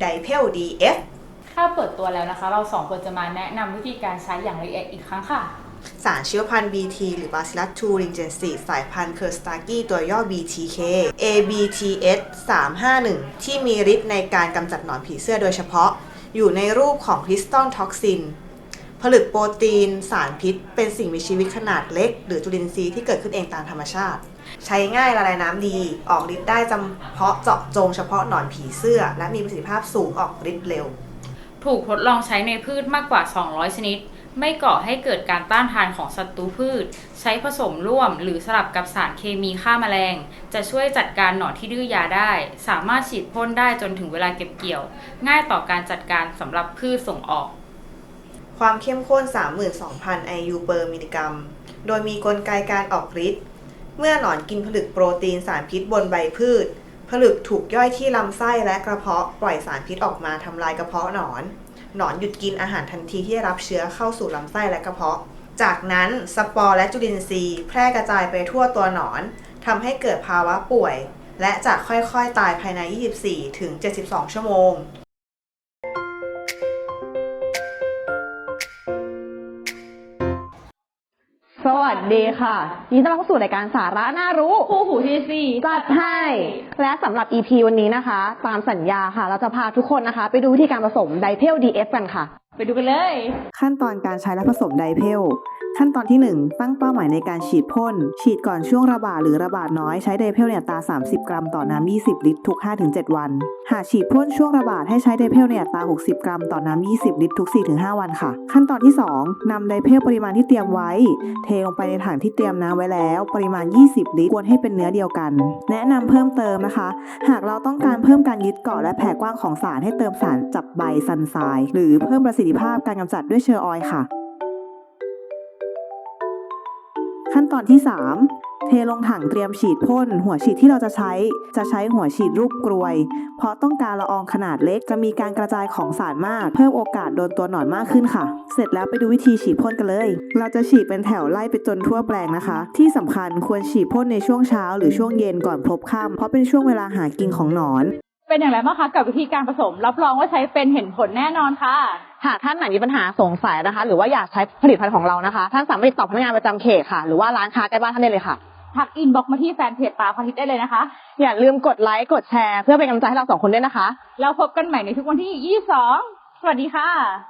ไดเพล DF ถ้าเปิดตัวแล้วนะคะ เราสองคนจะมาแนะนำวิธีการใช้อย่างละเอียดอีกครั้งค่ะ สารชีวพันธุ์ BT หรือ Bacillus thuringiensis สายพันธุ์ k e r s t a k i ตัวย่อ BTK ABTS 351 ที่มีฤทธิ์ในการกำจัดหนอนผีเสื้อโดยเฉพาะ อยู่ในรูปของคริสตัลท็อกซิน ผลึกโปรตีน สารพิษ เป็นสิ่งมีชีวิตขนาดเล็ก หรือจุลินทรีย์ที่เกิดขึ้นเองตามธรรมชาติ ใช้ง่ายละลายน้ำดี ออกฤทธิ์ได้จำเพาะเจาะจงเฉพาะหนอนผีเสื้อ และมีประสิทธิภาพสูงออกฤทธิ์เร็ว ถูกทดลองใช้ในพืชมากกว่า 200 ชนิด ไม่ก่อให้เกิดการต้านทานของศัตรูพืช ใช้ผสมร่วม หรือสลับกับสารเคมีฆ่าแมลง จะช่วยจัดการหนอนที่ดื้อยาได้ สามารถฉีดพ่นได้จนถึงเวลาเก็บเกี่ยว ง่ายต่อการจัดการสำหรับพืชส่งออก ความเข้มข้น 32,000 IU เปอร์มิลลิกรัม โดยมีกลไกการออกฤทธิ์ เมื่อหนอนกินผลึกโปรตีนสารพิษบนใบพืช ผลึกถูกย่อยที่ลำไส้และกระเพาะปล่อยสารพิษออกมาทำลายกระเพาะหนอน หนอนหยุดกินอาหารทันทีที่ได้รับเชื้อเข้าสู่ลำไส้และกระเพาะ จากนั้นสปอร์และจุลินทรีย์ แพร่กระจายไปทั่วตัวหนอนทำให้เกิดภาวะป่วย และจะค่อยๆตายภายใน 24 ถึง 72 ชั่วโมง สวัสดีค่ะยินดีต้อนรับเข้าสู่รายการสาระน่ารู้คู่หูทีซีจัดให้ และสำหรับ EP วันนี้นะคะ ตามสัญญาค่ะ เราจะพาทุกคนนะคะ ไปดูวิธีการผสมไดเพล DF กันค่ะ ไปดูกันเลย ขั้นตอนการใช้และผสมไดเพลขั้นตอนที่ 1 ตั้งเป้าหมายในการฉีดพ่น ฉีดก่อนช่วงระบาดหรือระบาดน้อยใช้ไดเพลในอัตรา 30 กรัมต่อน้ำ 20 ลิตรทุก 5-7 วัน หากฉีดพ่นช่วงระบาดให้ใช้ไดเพลในอัตรา 60 กรัมต่อน้ำ 20 ลิตรทุก 4-5 วันค่ะ ขั้นตอนที่ 2นำไดเพลปริมาณที่เตรียมไว้ เทลงไปในถังที่เตรียมน้ำไว้แล้ว ปริมาณ 20 ลิตรกวนให้เป็นเนื้อเดียวกัน แนะนำเพิ่มเติมนะคะ หากเราต้องการเพิ่มการยึดเกาะและแผ่กว้างของสารให้เติมสารจับใบซันไซหรือเพิ่มประสิทธิภาพการกำจัดด้วยเชอร์ออยล์ค่ะ ขั้นตอนที่ 3 เทลงถังเตรียมฉีดพ่น หัวฉีดที่เราจะใช้ จะใช้หัวฉีดรูปกรวย เพราะต้องการละอองขนาดเล็กจะมีการกระจายของสารมาก เพิ่มโอกาสโดนตัวหนอนมากขึ้นค่ะ เสร็จแล้วไปดูวิธีฉีดพ่นกันเลย เราจะฉีดเป็นแถวไล่ไปจนทั่วแปลงนะคะ ที่สำคัญควรฉีดพ่นในช่วงเช้า หรือช่วงเย็นก่อนพบค่ำเพราะเป็นช่วงเวลาหากินของหนอน เป็นอย่างไรบ้างคะกับวิธีการผสม รับรองว่าใช้เป็นเห็นผลแน่นอนค่ะ หากท่านไหนมีปัญหาสงสัยนะคะ หรือว่าอยากใช้ผลิตภัณฑ์ของเรานะคะ ท่านสามารถติดต่อพนักงานประจำเขตค่ะ หรือว่าร้านค้าใกล้บ้านท่านได้เลยค่ะ ทักอินบ็อกมาที่แฟนเพจตาพันทิตได้เลยนะคะ อย่าลืมกดไลค์กดแชร์เพื่อเป็นกำลังใจให้เราสองคนด้วยนะคะแล้วพบกันใหม่ในทุกวันที่ 22 สวัสดีค่ะ